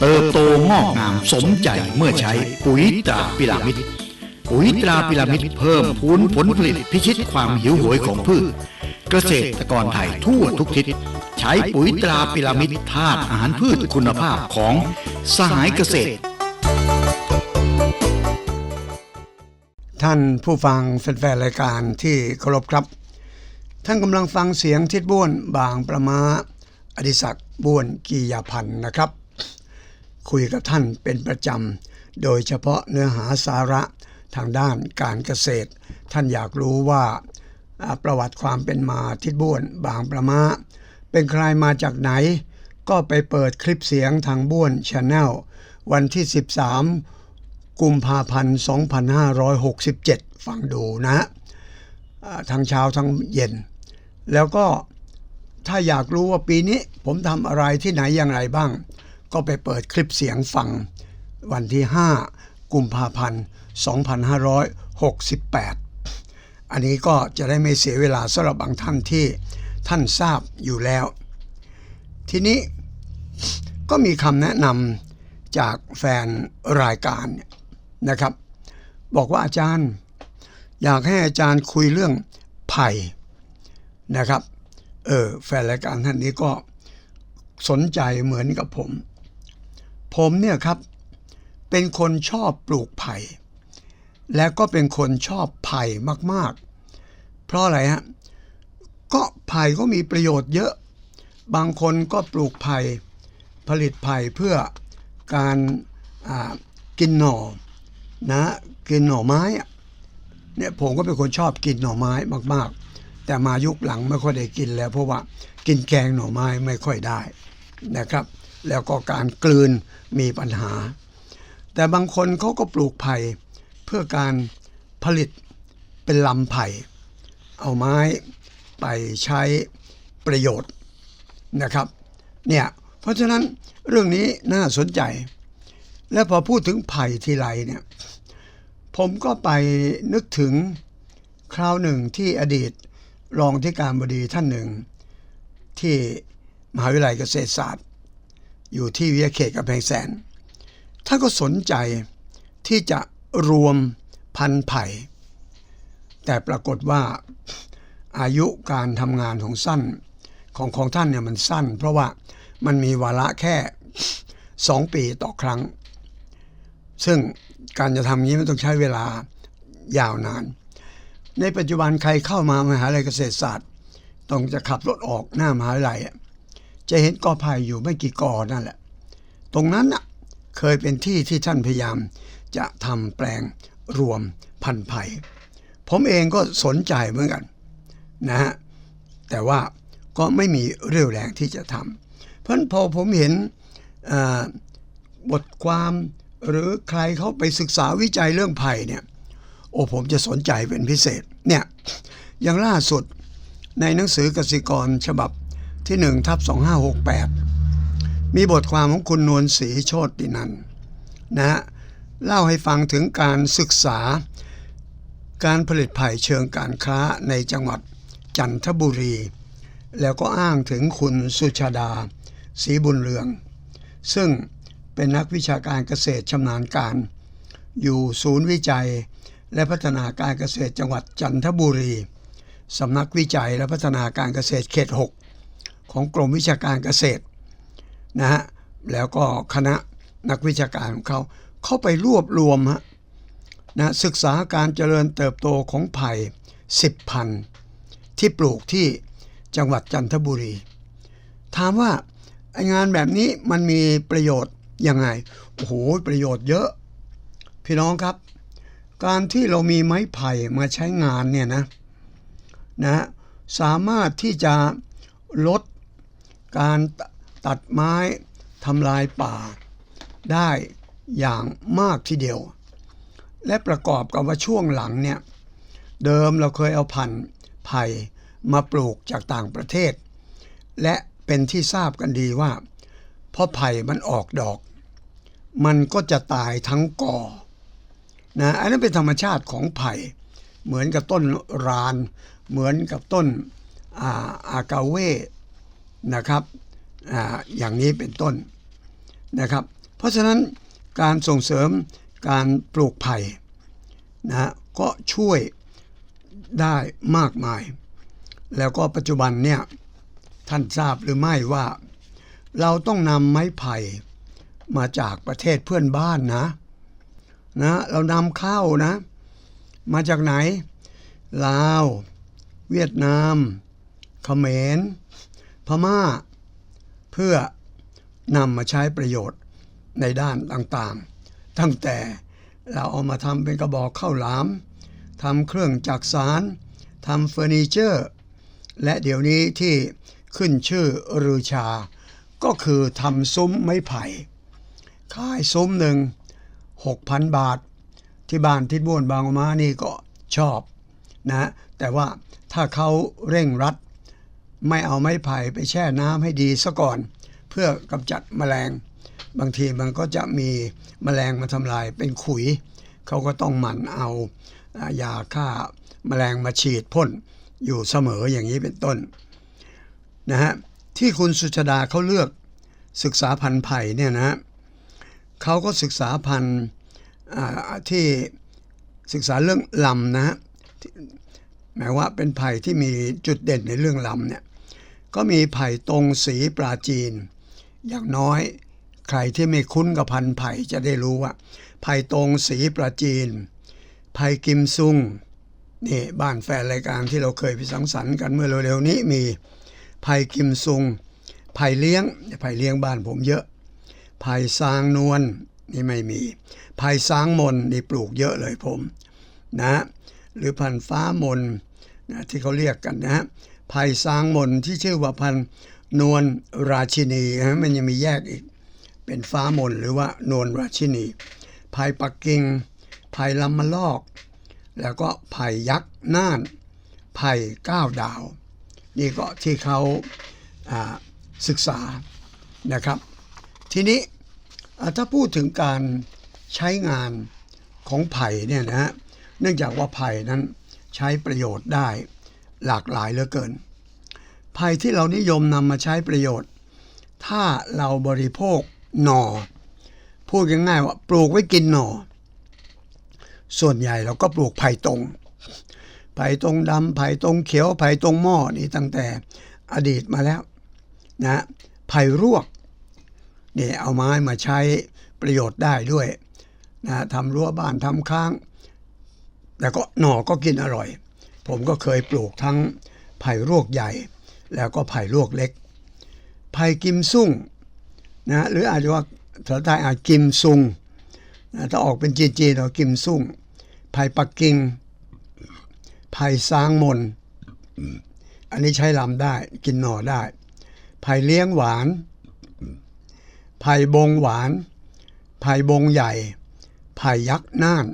เติบโตงอกงามสมใจเมื่อใช้ปุ๋ยตราพิรามิดปุ๋ยตราพิรามิดเพิ่มพูนผลผลิตพิชิตความหิวโหยของพืช เกษตรกรไทยทั่วทุกทิศ ใช้ปุ๋ยตราพิรามิดธาตุอาหารพืชคุณภาพของสหายเกษตร ท่านผู้ฟังแฟนๆรายการที่เคารพครับ ท่านกำลังฟังเสียงทิดบ้วนบางประมาอดิศักบ้วนกียาพันธ์นะครับ คุยกับท่านเป็นประจำ โดยเฉพาะเนื้อหาสาระทางด้านการเกษตร ท่านอยากรู้ว่า ประวัติความเป็นมาทิดบ้วนบางประมา เป็นใครมาจากไหน ก็ไปเปิดคลิปเสียงทางบ้วนชาแนลวันที่ 13 กุมภาพันธ์ 2567 ฟังดูนะฮะอ่าทั้งเช้าทั้งเย็น แล้วก็ถ้าอยากรู้ว่าปีนี้ผมทำอะไรที่ไหนอย่างไรบ้าง ก็ไปเปิดคลิปเสียงฟัง วันที่ 5 กุมภาพันธ์ 2568 อันนี้ก็จะได้ไม่เสียเวลาสำหรับบางท่านที่ท่านทราบอยู่แล้ว ทีนี้ก็มีคำแนะนำจากแฟนรายการนะครับ บอกว่าอาจารย์ อยากให้อาจารย์คุยเรื่องไผ่นะครับ เออแฟนรายการท่านนี้ก็สนใจเหมือนกับผม ผมเนี่ยครับเป็นคนชอบปลูกไผ่และก็เป็นคนชอบไผ่มากๆ เพราะอะไรฮะก็ไผ่ก็มีประโยชน์เยอะ บางคนก็ปลูกไผ่ผลิตไผ่เพื่อการกินหน่อนะกินหน่อไม้อะเนี่ยผมก็เป็นคนชอบกินหน่อไม้มาก ๆ แต่มายุคหลังไม่ค่อยได้กินแล้ว เพราะว่ากินแกงหน่อไม้ไม่ค่อยได้นะครับ แล้วก็การกลืนมีปัญหา แต่บางคนเขาก็ปลูกไผ่เพื่อการผลิตเป็นลำไผ่ เอาไม้ไปใช้ประโยชน์นะครับเนี่ยเพราะฉะนั้นเรื่องนี้น่าสนใจ และพอพูดถึงไผ่ทีไรเนี่ยผมก็ไปนึกถึงคราวหนึ่งที่อดีตรองที่การบดีท่านหนึ่ง ที่มหาวิทยาลัยเกษตรศาสตร์ อยู่ที่วิทยาเขตกำแพงแสน ท่านก็สนใจที่จะรวมพันไผ่ แต่ปรากฏว่าอายุการทำงานของสั้นของของท่านเนี่ยมันสั้น เพราะว่ามันมีวาระแค่ 2 ปีต่อครั้ง ซึ่งการจะทำนี้มันต้องใช้เวลายาวนาน ในปัจจุบันใครเข้ามามหาวิทยาลัยเกษตรศาสตร์ ต้องจะขับรถออกหน้ามหาวิทยาลัย จะเห็นกอไผ่อยู่ไม่กี่กอนั่นแหละ ตรงนั้นน่ะเคยเป็นที่ที่ท่านพยายาม จะทำแปลงรวมพันธุ์ไผ่ผมเองก็สนใจเหมือนกันนะฮะแต่ว่าก็ไม่มีเรี่ยวแรงที่จะทำเพราะฉะนั้นพอผมเห็นบทความหรือใครเขาไปศึกษาวิจัยเรื่องไผ่เนี่ยโอ้ผมจะสนใจเป็นพิเศษเนี่ยอย่างล่าสุดในหนังสือกสิกรฉบับ ที่1ทับ2568 มีบทความของคุณนวลศรีโชตินันนะฮะเล่าให้ฟังถึงการศึกษา การผลิตไผ่เชิงการค้าในจังหวัดจันทบุรี แล้วก็อ้างถึงคุณสุชาดาศรีบุญเรือง ซึ่งเป็นนักวิชาการเกษตรชำนาญการ อยู่ศูนย์วิจัยและพัฒนาการเกษตรจังหวัดจันทบุรีสำนักวิจัยและพัฒนาการเกษตรเขต 6 ของกรมวิชาการเกษตรนะฮะแล้วก็คณะนักวิชาการของเขาเข้าไปรวบรวมฮะนะศึกษาการเจริญเติบโตของไผ่สิบพันที่ปลูกที่จังหวัดจันทบุรี ถามว่าไองานแบบนี้มันมีประโยชน์ยังไงโอ้โหประโยชน์เยอะ พี่น้องครับ การที่เรามีไม้ไผ่มาใช้งานเนี่ยนะนะสามารถที่จะลด การตตัดไม้ทำลายป่า ได้อย่างมากทีเดียว และประกอบกับว่าช่วงหลังเนี่ย เดิมเราเคยเอาพันธุ์ไผ่มาปลูกจากต่างประเทศ และเป็นที่ทราบกันดีว่าพอไผ่มันออกดอก มันก็จะตายทั้งกอนะอันนั้นเป็นธรรมชาติของไผ่ เหมือนกับต้นราน เหมือนกับต้นอาอากาเว นะครับออย่างนี้เป็นต้นนะครับ เพราะฉะนั้นการส่งเสริมการปลูกไผ่นะก็ช่วยได้มากมาย แล้วก็ปัจจุบันเนี่ยท่านทราบหรือไม่ว่า เราต้องนำไม้ไผ่มาจากประเทศเพื่อนบ้านนะนะเรานำข้าวนะ มาจากไหน ลาว เวียดนามเขมร พม่า เพื่อนำมาใช้ประโยชน์ในด้านต่างๆ ตั้งแต่เราเอามาทำเป็นกระบอกข้าวหลามทำเครื่องจักสารทำเฟอร์นิเจอร์ และเดี๋ยวนี้ที่ขึ้นชื่อรือชา ก็คือทำซุ้มไม้ไผ่ขายซุ้มหนึ่ง6,000บาท ที่บ้านทิดบ้วนบางมานี่ก็ชอบนะแต่ว่าถ้าเขาเร่งรัด ไม่เอาไม้ไผ่ไปแช่น้ำให้ดีซะก่อน เพื่อกำจัดแมลง บางทีมันก็จะมีแมลงมาทำลายเป็นขุย เขาก็ต้องหมั่นเอายาฆ่าแมลงมาฉีดพ่นอยู่เสมออย่างนี้เป็นต้นนะฮะที่คุณสุชดาเขาเลือกศึกษาพันธุ์ไผ่เนี่ยนะฮะเขาก็ศึกษาพันธุ์ที่ศึกษาเรื่องลำนะฮะหมายว่าเป็นไผ่ที่มีจุดเด่นในเรื่องลำเนี่ย ก็มีไผ่ตรงสีปราจีน อย่างน้อยใครที่ไม่คุ้นกับพันธุ์ไผ่จะได้รู้ว่าไผ่ตรงสีปราจีน ไผ่กิมซุงนี่บ้านแฟนรายการที่เราเคยไปสังสรรค์กันเมื่อเร็วๆนี้มีไผ่กิมซุงไผ่เลี้ยงไผ่เลี้ยงบ้านผมเยอะไผ่ซางนวลนี่ไม่มีไผ่ซางมนนี่ปลูกเยอะเลยผมนะหรือพันธุ์ฟ้ามนนะที่เขาเรียกกันนะ ไผ่ซางมนที่ชื่อว่าพันนวลราชินีนะมันยังมีแยกอีก เป็นฟ้ามนหรือว่านวลราชินีไผ่ปักกิ่งไผ่ลำมะลอก แล้วก็ไผ่ยักษ์น่านไผ่ก้าวดาว นี่ก็ที่เขาาศึกษานะครับ ทีนี้ถ้าพูดถึงการใช้งานของไผ่เนี่ยนะฮะเนื่องจากว่าไผ่นั้นใช้ประโยชน์ได้ หลากหลายเหลือเกินไผ่ที่เรานิยมนำมาใช้ประโยชน์ ถ้าเราบริโภคหน่อพูดง่ายๆว่าปลูกไว้กินหน่อส่วนใหญ่เราก็ปลูกไผ่ตรงไผ่ตรงดำไผ่ตรงเขียวไผ่ตรงหม้อนี่ตั้งแต่อดีตมาแล้วนะไผ่รวกนี่เอาไม้มาใช้ประโยชน์ได้ด้วยนะทำรั้วบ้านทำค้าง แต่ก็หน่อก็กินอร่อย ผมก็เคยปลูกทั้งไผ่รวกใหญ่ แล้วก็ไผ่รวกเล็ก ไผ่กิมซุ่งนะหรืออาจจะว่าภาษาไทยอาจกิมซุงนะถ้าออกเป็นจีนๆเรากิมซุ่งไผ่ปักกิ่งไผ่ซางมน อันนี้ใช้ลำได้กินหน่อได้ไผ่เลี้ยงหวานไผ่บงหวานไผ่บงใหญ่ไผ่ยักษ์น่าน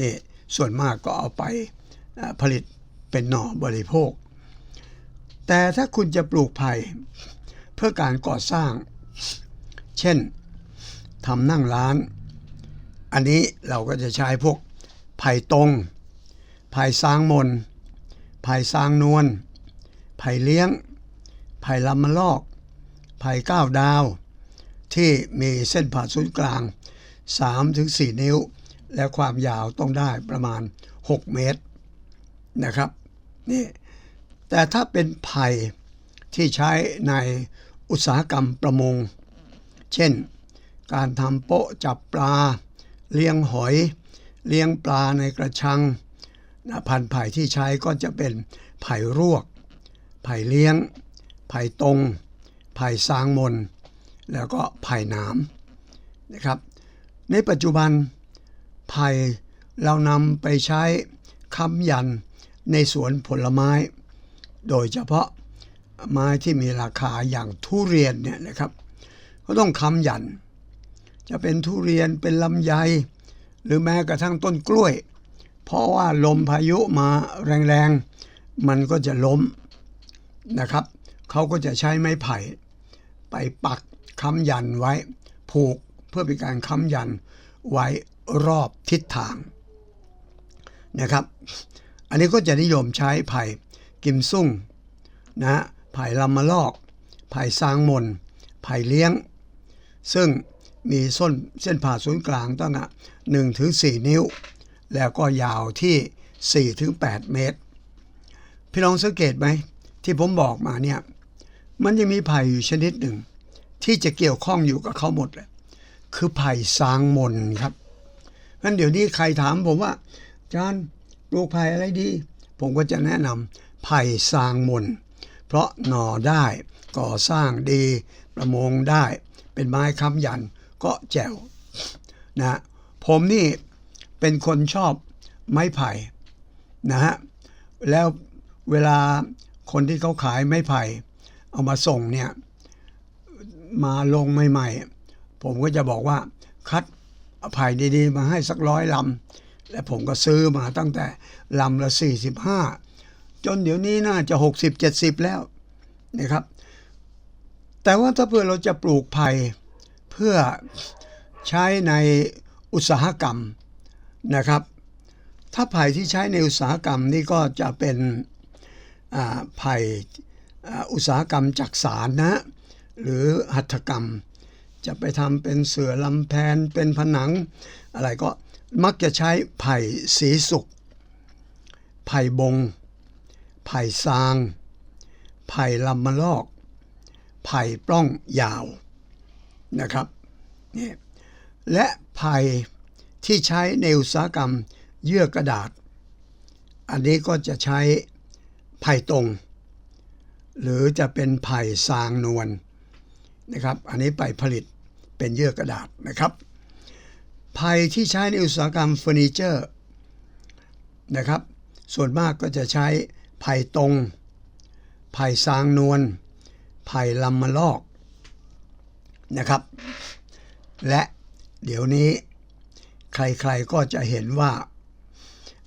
นี่ส่วนมากก็เอาไปผลิต เป็นหน่อบริโภค แต่ถ้าคุณจะปลูกไผ่เพื่อการก่อสร้าง เช่นทำนั่งร้าน อันนี้เราก็จะใช้พวกไผ่ตรงไผ่ซางมนไผ่ซางนวลไผ่เลี้ยง ไผ่ลำมะลอก ไผ่ก้าวดาว ที่มีเส้นผ่าศูนย์กลาง 3-4 นิ้ว และความยาวต้องได้ประมาณ 6 เมตร นะครับนี่แต่ถ้าเป็นไผ่ที่ใช้ในอุตสาหกรรมประมง เช่น การทำโป๊ะจับปลา เลี้ยงหอย เลี้ยงปลาในกระชังนะพันธุ์ไผ่ที่ใช้ก็จะเป็นไผ่รวก ไผ่เลี้ยง ไผ่ตรงไผ่ซางมน แล้วก็ไผ่หนามนะครับ ในปัจจุบันไผ่เรานำไปใช้ค้ำยัน ในสวนผลไม้ โดยเฉพาะไม้ที่มีราคาอย่างทุเรียนเนี่ยนะครับก็ต้องค้ำยัน จะเป็นทุเรียนเป็นลำไย หรือแม้กระทั่งต้นกล้วย เพราะว่าลมพายุมาแรงๆ มันก็จะล้มนะครับ เขาก็จะใช้ไม้ไผ่ ไปปักค้ำยันไว้ ผูกเพื่อเป็นการค้ำยันไว้รอบทิศทางนะครับ อันนี้ก็จะนิยมใช้ไผ่กิมซุ่งนะฮะไผ่ลำมะลอก ไผ่ซางมน ไผ่เลี้ยง ซึ่งมีส้นเส้นผ่าศูนย์กลางตั้งแต่1ถึง4นิ้ว แล้วก็ยาวที่4ถึง8เมตร พี่น้องสังเกตไหม ที่ผมบอกมาเนี่ย มันยังมีไผ่อยู่ชนิดหนึ่ง ที่จะเกี่ยวข้องอยู่กับเขาหมดเลยคือไผ่ซางมนครับงั้นเดี๋ยวนี้ใครถามผมว่าอาจารย์ ลูกไผ่อะไรดี ผมก็จะแนะนำไผ่ซางมน เพราะหน่อได้ก่อสร้างดี ประมงได้ เป็นไม้ค้ำยันก็แจ๋วนะผมนี่เป็นคนชอบไม้ไผ่นะฮะแล้วเวลาคนที่เขาขายไม้ไผ่ เอามาส่งเนี่ยมาลงใหม่ๆ ผมก็จะบอกว่าคัดไผ่ดีๆ มาให้สักร้อยลำ และผมก็ซื้อมาตั้งแต่ลำละ 45 จนเดี๋ยวนี้น่าจะ 60-70 แล้วนะครับ แต่ว่าถ้าเพื่อเราจะปลูกไผ่เพื่อใช้ในอุตสาหกรรมนะครับ ถ้าไผ่ที่ใช้ในอุตสาหกรรมนี่ก็จะเป็นไผ่อุตสาหกรรมจักสารนะ หรือหัตถกรรม จะไปทำเป็นเสือลำแพนเป็นผนังอะไรก็ มักจะใช้ไผ่สีสุก ไผ่บง ไผ่ซาง ไผ่ลำมะลอก ไผ่ปล้องยาวนะครับนี่และไผ่ที่ใช้ในอุตสาหกรรมเยื่อกระดาษ อันนี้ก็จะใช้ไผ่ตรง หรือจะเป็นไผ่ซางนวลนะครับ อันนี้ไปผลิตเป็นเยื่อกระดาษนะครับ ไผ่ที่ใช้ในอุตสาหกรรมเฟอร์นิเจอร์นะครับ ส่วนมากก็จะใช้ไผ่ตรงไผ่ซางนวลไผ่ลำมะลอกนะครับ และเดี๋ยวนี้ใครๆก็จะเห็นว่า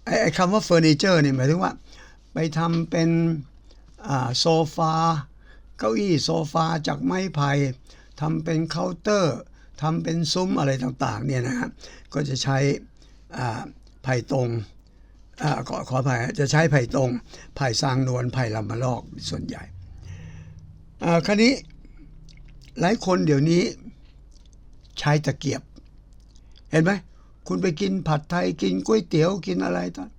ไอ้คำว่าเฟอร์นิเจอร์เนี่ยหมายถึงว่าไปทำเป็นโซฟาเก้าอี้โซฟาจากไม้ไผ่ทำเป็นเคาน์เตอร์ ทำเป็นซุ้มอะไรต่างๆเนี่ยนะฮะก็จะใช้ไผ่ตรงอขอขอภัยจะใช้ไผ่ตรงไผ่ซางนวลไผ่ลำมะลอกส่วนใหญ่คราวนี้หลายคนเดี๋ยวนี้ใช้ตะเกียบ เห็นไหมคุณไปกินผัดไทยกินก๋วยเตี๋ยวกินอะไรต่าง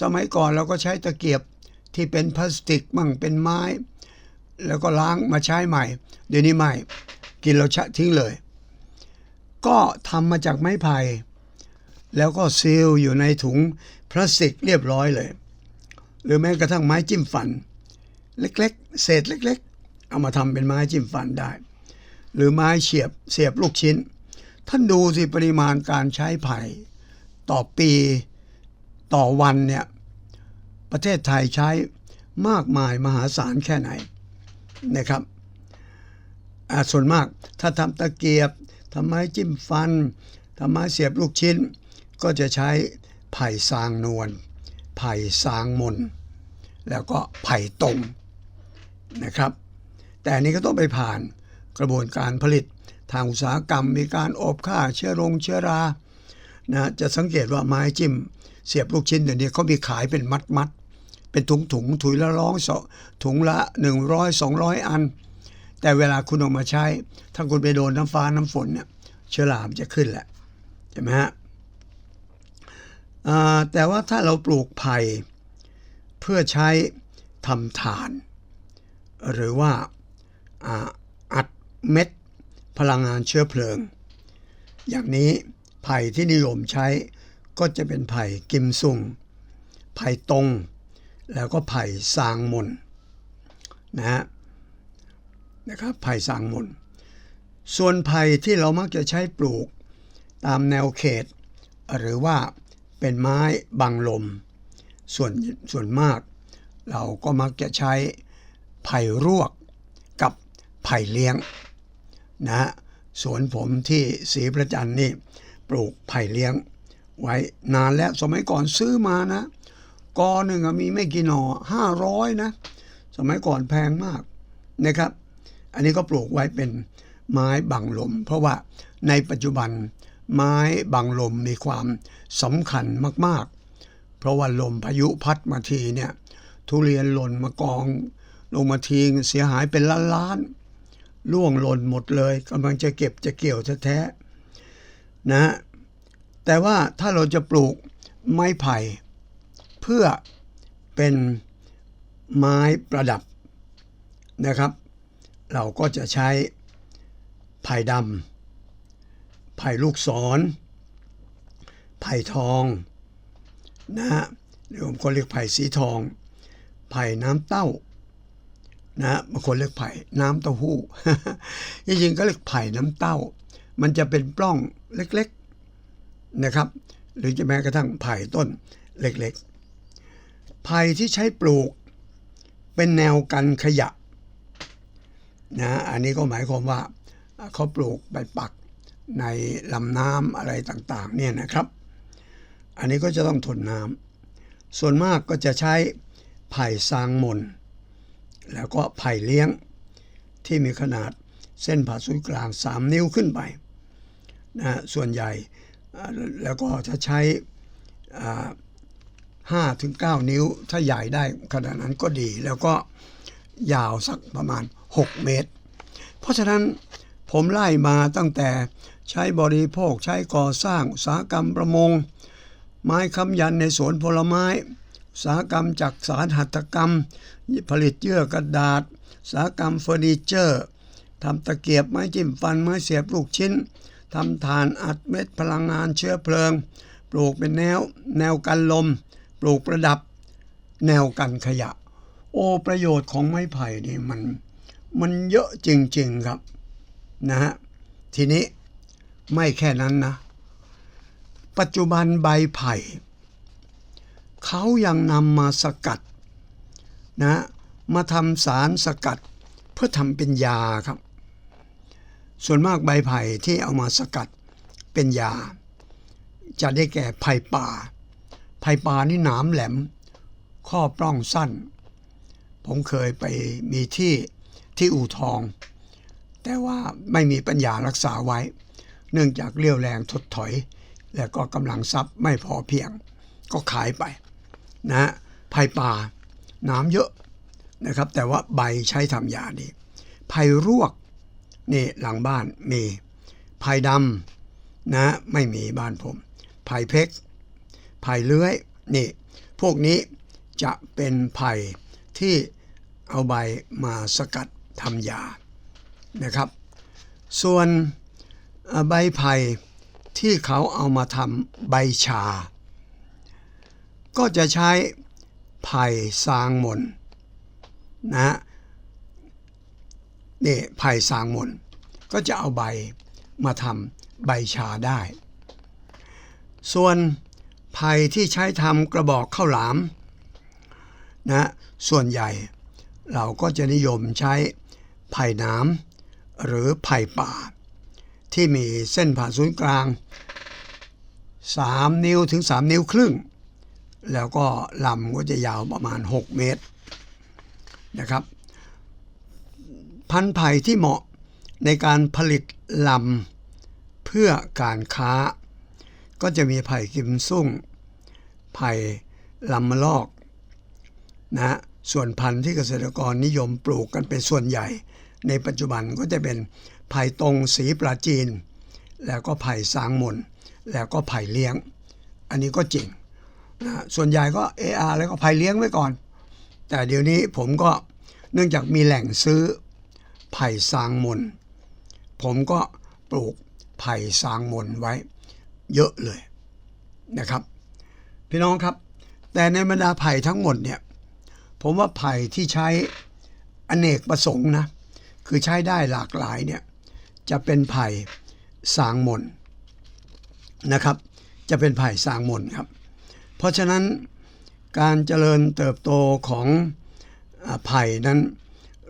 สมัยก่อนเราก็ใช้ตะเกียบที่เป็นพลาสติกมั่งเป็นไม้ แล้วก็ล้างมาใช้ใหม่ เดี๋ยวนี้ไม่ กินเราชะทิ้งเลย ก็ทำมาจากไม้ไผ่แล้วก็ซีลอยู่ในถุงพลาสติกเรียบร้อยเลย หรือแม้กระทั่งไม้จิ้มฟัน เล็กๆ เศษเล็ก ๆ เอามาทำเป็นไม้จิ้มฟันได้ หรือไม้เฉียบเสียบลูกชิ้น ท่านดูสิปริมาณการใช้ไผ่ต่อปีต่อวันเนี่ยประเทศไทยใช้มากมายมหาศาลแค่ไหนนะครับอ่าส่วนมากถ้าทำตะเกียบ ทำไม้จิ้มฟันทำไม้เสียบลูกชิ้น ก็จะใช้ไผ่ซางนวลไผ่ซางมน แล้วก็ไผ่ตรงนะครับ แต่นี้ก็ต้องไปผ่านกระบวนการผลิตทางอุตสาหกรรมมีการอบฆ่าเชื้อรงเชื้อรานะจะสังเกตว่าไม้จิ้ม เสียบลูกชิ้นเดี๋ยวนี้เขามีขายเป็นมัดมัดเป็นถุงถุงถุยละร้องสองถุงละ 100 200 อัน แต่เวลาคุณออกมาใช้ ถ้าคุณไปโดนน้ำฟ้าน้ำฝนเนี่ยเชื้อรามจะขึ้นแหละใช่ไหมฮะแต่ว่าถ้าเราปลูกไผ่เพื่อใช้ทำฐาน หรือว่าอ่าอัดเม็ดพลังงานเชื้อเพลิง อย่างนี้ไผ่ที่นิยมใช้ก็จะเป็นไผ่กิมซุงไผ่ตงแล้วก็ไผ่ซางมนนะฮะ นะครับไผ่ซางมนส่วนไผ่ที่เรามักจะใช้ปลูกตามแนวเขต หรือว่าเป็นไม้บังลม ส่วนส่วนมาก เราก็มักจะใช้ไผ่รวกกับไผ่เลี้ยงนะฮะสวนผมที่ศรีประจันนี่ปลูกไผ่เลี้ยง ไว้นานแล้วสมัยก่อนซื้อมานะกอหนึ่งมีไม่กี่หน่อห้าร้อยนะ สมัยก่อนแพงมากนะครับ อันนี้ก็ปลูกไว้เป็นไม้บังลม เพราะว่าในปัจจุบันไม้บังลมมีความสำคัญมาก ๆ เพราะว่าลมพายุพัดมาทีเนี่ยทุเรียนหล่นมากองลงมาทีเสียหายเป็นล้านล้านๆล่วงหล่นหมดเลยกำลังจะเก็บจะเกี่ยวแท้ๆนะแต่ว่าถ้าเราจะปลูกไม้ไผ่ เพื่อเป็นไม้ประดับนะครับ เราก็จะใช้ไผ่ดำไผ่ลูกศรไผ่ทองนะฮะหรือบางคนเรียกไผ่สีทอง ไผ่น้ำเต้านะบางคนเรียกไผ่น้ำเต้าหู้จริงๆก็เรียกไผ่น้ำเต้า มันจะเป็นปล้องเล็กๆนะครับ หรือจะแม้กระทั่งไผ่ต้นเล็กๆไผ่ที่ใช้ปลูกเป็นแนวกันขยะ นะอันนี้ก็หมายความว่าเขาปลูกไปปักในลำน้ำอะไรต่างๆเนี่ยนะครับ อันนี้ก็จะต้องทนน้ำส่วนมากก็จะใช้ไผ่ซางมน แล้วก็ไผ่เลี้ยงที่มีขนาดเส้นผ่าศูนย์กลาง 3 นิ้วขึ้นไปนะส่วนใหญ่แล้วก็จะใช้ห้าถึงเก้านิ้วถ้าใหญ่ได้ขนาดนั้นก็ดี แล้วก็ยาวสักประมาณ 6 เมตร เพราะฉะนั้นผมไล่มาตั้งแต่ใช้บริโภคใช้ก่อสร้างอุตสาหกรรมประมง ไม้ค้ำยันในสวนผลไม้อุตสาหกรรมจักสารหัตถกรรม ผลิตเยื่อกระดาษอุตสาหกรรมเฟอร์นิเจอร์ทำตะเกียบไม้จิ้มฟันไม้เสียบลูกชิ้นทำฐานอัดเม็ดพลังงานเชื้อเพลิง ปลูกเป็นแนวแนวกันลม ปลูกประดับ แนวกันขยะ โอ้ประโยชน์ของไม้ไผ่นี่มัน มันเยอะจริง ๆครับนะฮะทีนี้ไม่แค่นั้นนะ ปัจจุบันใบไผ่เขายังนำมาสกัดนะมาทำสารสกัดเพื่อทำเป็นยาครับ ส่วนมากใบไผ่ที่เอามาสกัดเป็นยา จะได้แก่ไผ่ป่า ไผ่ป่านี่หนามแหลม ข้อปล้องสั้น ผมเคยไปมีที่ ที่อู่ทอง แต่ว่าไม่มีปัญญารักษาไว้ เนื่องจากเลี้ยวแรงถดถอย และก็กำลังทรัพย์ไม่พอเพียง ก็ขายไปนะฮะไผ่ป่าน้ำเยอะนะครับ แต่ว่าใบใช้ทำยาดีไผ่รวกนี่หลังบ้านมีไผ่ดำนะไม่มีบ้านผมไผ่เพกไผ่เลื้อยนี่ พวกนี้จะเป็นไผ่ที่เอาใบมาสกัด ทำยานะครับ ส่วนใบไผ่ที่เขาเอามาทำใบชา ก็จะใช้ไผ่ซางมนนะนี่ไผ่ซางมนก็จะเอาใบมาทำใบชาได้ ส่วนไผ่ที่ใช้ทำกระบอกข้าวหลามนะส่วนใหญ่เราก็จะนิยมใช้ ไผ่น้ำหรือไผ่ป่า ที่มีเส้นผ่าศูนย์กลาง 3 นิ้วถึง 3 นิ้วครึ่ง แล้วก็ลำก็จะยาวประมาณ 6 เมตรนะครับพันธุ์ไผ่ที่เหมาะในการผลิตลำเพื่อการค้า ก็จะมีไผ่กิมซุ่ง ไผ่ลำมะลอกนะ ส่วนพันธุ์ที่เกษตรกรนิยมปลูกกันเป็นส่วนใหญ่ ในปัจจุบันก็จะเป็นไผ่ตรงสีปลาจีน แล้วก็ไผ่สางมนแล้วก็ไผ่เลี้ยง อันนี้ก็จริงนะส่วนใหญ่ก็เออาแล้วก็ไผ่เลี้ยงไว้ก่อน แต่เดี๋ยวนี้ผมก็เนื่องจากมีแหล่งซื้อไผ่สางมนผมก็ปลูกไผ่สางมนไว้ เยอะเลยนะครับ พี่น้องครับ แต่ในบรรดาไผ่ทั้งหมดเนี่ย ผมว่าไผ่ที่ใช้อเนกประสงค์นะคือใช้ได้หลากหลายเนี่ยจะเป็นไผ่สางมนนะครับ จะเป็นไผ่สางมนครับ เพราะฉะนั้นการเจริญเติบโตของไผ่นั้น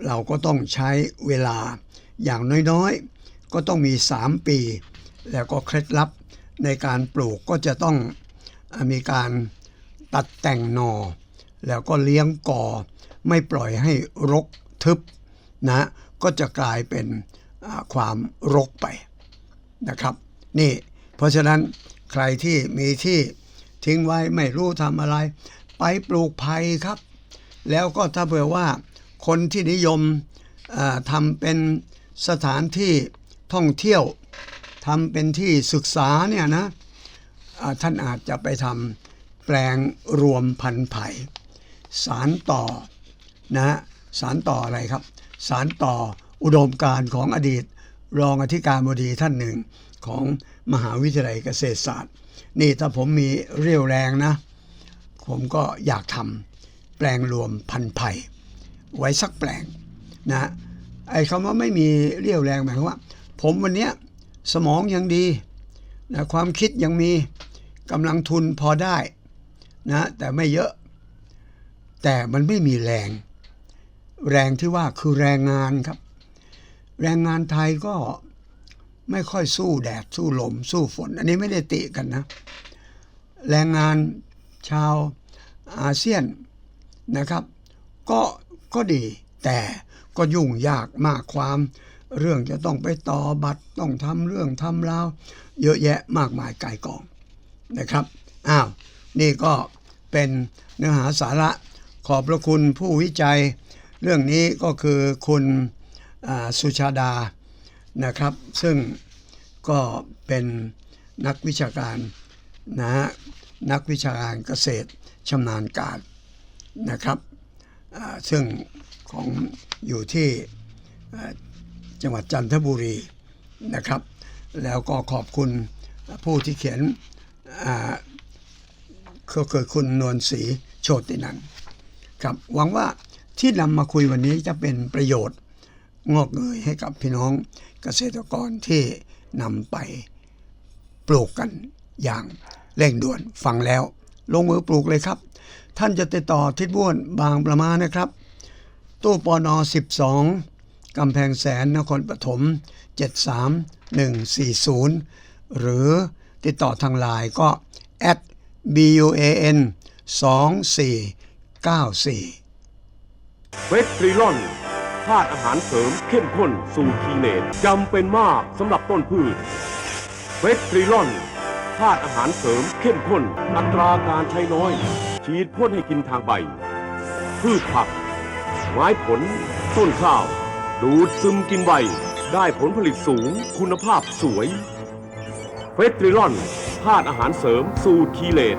เราก็ต้องใช้เวลาอย่างน้อยๆ ก็ต้องมี 3 ปี แล้วก็เคล็ดลับในการปลูกก็จะต้องมีการตัดแต่งหนอ แล้วก็เลี้ยงกอ ไม่ปล่อยให้รกทึบนะก็จะกลายเป็นความรกไปนะครับ นี่เพราะฉะนั้นใครที่มีที่ทิ้งไว้ไม่รู้ทำอะไร ไปปลูกไผ่ครับ แล้วก็ถ้าเผื่อว่าคนที่นิยมทำเป็นสถานที่ท่องเที่ยวทำเป็นที่ศึกษาเนี่ยนะท่านอาจจะไปทำแปลงรวมพันธุ์ไผ่ สารต่อนะฮะสารต่ออะไรครับ สารต่ออุดมการของอดีต รองอธิการบดีท่านหนึ่งของมหาวิทยาลัยเกษตรศาสตร์ นี่ถ้าผมมีเรี่ยวแรงนะ ผมก็อยากทำแปลงรวมพันธุ์ไผ่ไว้สักแปลงนะไอ้คำว่าไม่มีเรี่ยวแรงหมายความว่า ผมวันนี้สมองยังดีนะความคิดยังมีกำลังทุนพอได้นะแต่ไม่เยอะ แต่มันไม่มีแรง แรงที่ว่าคือแรงงานครับ แรงงานไทยก็ไม่ค่อยสู้แดด สู้ลม สู้ฝน อันนี้ไม่ได้ติกันนะ แรงงานชาวอาเซียนนะครับ ก็ก็ดีแต่ก็ยุ่งยากมากความ เรื่องจะต้องไปต่อบัตรต้องทำเรื่องทำราวเยอะแยะมากมายกายกองนะครับอ้าวนี่ก็เป็นเนื้อหาสาระ ขอบพระคุณผู้วิจัย เรื่องนี้ก็คือคุณสุชาดานะครับ ซึ่งก็เป็นนักวิชาการนะฮะนักวิชาการเกษตรชำนาญการนะครับซึ่งของอยู่ที่จังหวัดจันทบุรีนะครับ แล้วก็ขอบคุณผู้ที่เขียนก็คือคุณนวลศรีโชตินันท์ ครับหวังว่าที่นำมาคุยวันนี้จะเป็นประโยชน์งอกเงยให้กับพี่น้องเกษตรกรที่นำไปปลูกกันอย่างเร่งด่วนฟังแล้ว ลงมือปลูกเลยครับ ท่านจะติดต่อทิศบ้วนบางประมาณนะครับ ตู้ปอนอ12กำแพงแสนนครปฐม73140 หรือติดต่อทางไลน์ก็ at b u a n 2 4 94 เวสตรีลอนธาตุอาหารเสริมเข้มข้นสู่คีเนตจำเป็นมากสำหรับต้นพืช เวสตรีลอนธาตุอาหารเสริมเข้มข้น อัตราการใช้น้อย ฉีดพ่นให้กินทางใบ พืชผัก ไม้ผล ต้นข้าว ดูดซึมกินใบ ได้ผลผลิตสูงคุณภาพสวยเฟสตรีลอนธาตุอาหารเสริมสูตรคีเลต